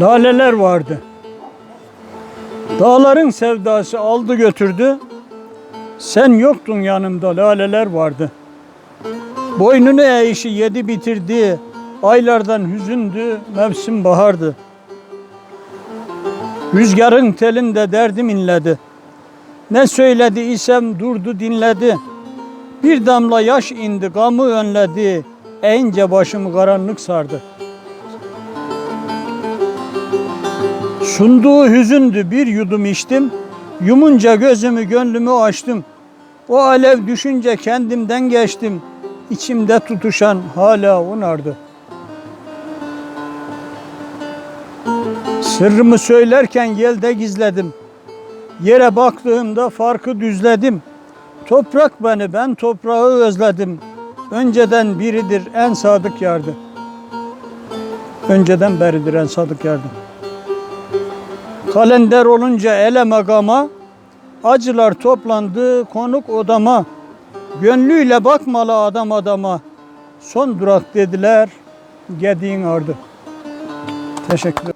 Laleler vardı. Dağların sevdası aldı götürdü. Sen yoktun yanımda laleler vardı. Boynunu eğişi yedi bitirdi. Aylardan hüzündü, mevsim bahardı. Rüzgarın telinde derdim inledi. Ne söyledi isem durdu dinledi. Bir damla yaş indi, gamı önledi. Eğince başımı karanlık sardı. Sunduğu hüzündü bir yudum içtim. Yumunca gözümü gönlümü açtım. O alev düşünce kendimden geçtim. İçimde tutuşan hala onardı. Sırrımı söylerken yelde gizledim. Yere baktığımda farkı düzledim. Toprak beni, ben toprağı özledim. Önceden biridir en sadık yardı. Önceden beridir en sadık yardı. Kalender olunca ele magama, acılar toplandı konuk odama. Gönlüyle bakmalı adam adama. Son durak dediler, gediğin ardı. Teşekkür ederim.